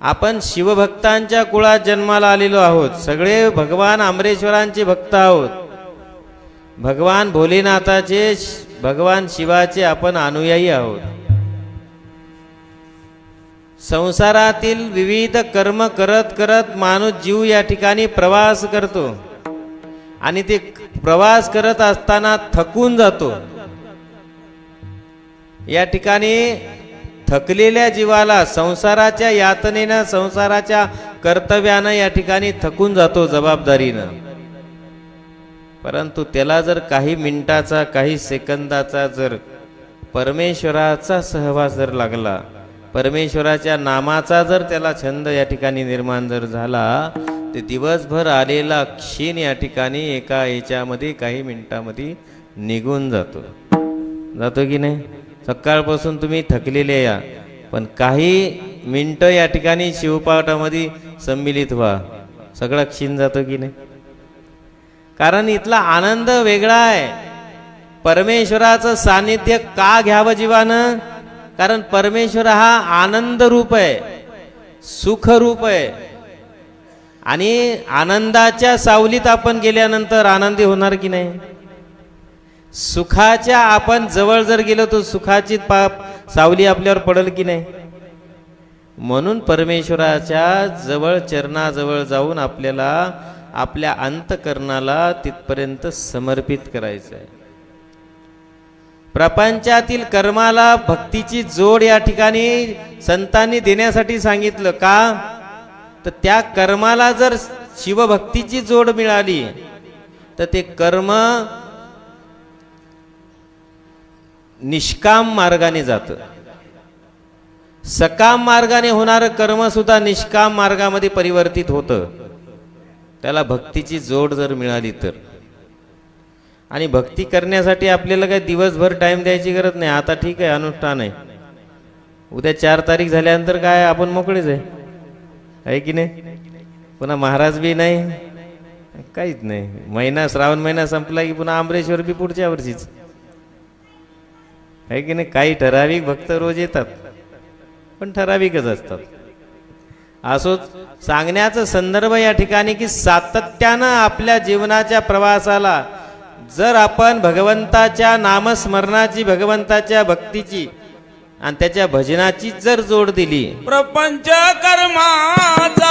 आपण शिवभक्तांच्या कुळात जन्माला आलेलो आहोत. सगळे भगवान आमरेश्वरांचे भक्त आहोत. भगवान भोलेनाथाचे भगवान शिवाचे आपण अनुयायी आहोत. संसारातील विविध कर्म करत करत माणूस जीव या ठिकाणी प्रवास करतो. आणि ते प्रवास करत असताना थकून जातो. या ठिकाणी थकलेल्या जीवाला संसाराच्या यातनेनं संसाराच्या कर्तव्यानं या ठिकाणी थकून जातो जबाबदारीनं. परंतु त्याला जर काही मिनिटाचा काही सेकंदाचा जर परमेश्वराचा सहवास जर लागला परमेश्वराच्या नामाचा जर त्याला छंद या ठिकाणी निर्माण जर झाला ते दिवसभर आलेला क्षीण या ठिकाणी एका याच्यामध्ये काही मिनिटामध्ये निघून जातो. जातो की नाही? सकाळपासून तुम्ही थकलेले या. पण काही मिनटं या ठिकाणी शिवपाठामध्ये संमिलित व्हा. सगळा क्षीण जातो की नाही? कारण इथला आनंद वेगळा आहे. परमेश्वराचं सानिध्य का घ्यावं जीवानं? कारण परमेश्वर हा आनंद रूप आहे. सुख रूप आहे. आणि आनंदाच्या सावलीत आपण गेल्यानंतर आनंदी होणार की नाही? सुखाच्या आपण जवळ जर गेलो तर सुखाची पाप सावली आपल्यावर पडल की नाही? म्हणून परमेश्वराच्या जवळ चरणाजवळ जाऊन आपल्याला आपल्या अंतकरणाला तिथपर्यंत समर्पित करायचं आहे प्रपंचातील कर्माला भक्तीची जोड या ठिकाणी संतांनी देण्यासाठी सांगितलं का? तर त्या कर्माला जर शिवभक्तीची जोड मिळाली तर ते कर्म निष्काम मार्गाने जातं. सकाम मार्गाने होणारं कर्मसुद्धा निष्काम मार्गामध्ये परिवर्तित होतं. त्याला भक्तीची जोड जर मिळाली तर. आणि भक्ती करण्यासाठी आपल्याला काही दिवसभर टाईम द्यायची गरज नाही. आता ठीक आहे अनुष्ठान आहे. उद्या चार तारीख झाल्यानंतर काय आपण मोकळेच आहे. आहे की नाही? पुन्हा महाराज बी नाही. काहीच नाही. महिना श्रावण महिना संपला की पुन्हा आंबरेश्वर बी पुढच्या वर्षीच. आहे की नाही? काही ठराविक भक्त रोज येतात पण ठराविकच असतात. असोच सांगण्याचा संदर्भ या ठिकाणी की सातत्यानं आपल्या जीवनाच्या प्रवासाला जर आपण भगवंताच्या नामस्मरणाची भगवंताच्या भक्तीची आणि त्याच्या भजनाची जर जोड दिली प्रपंच कर्माचा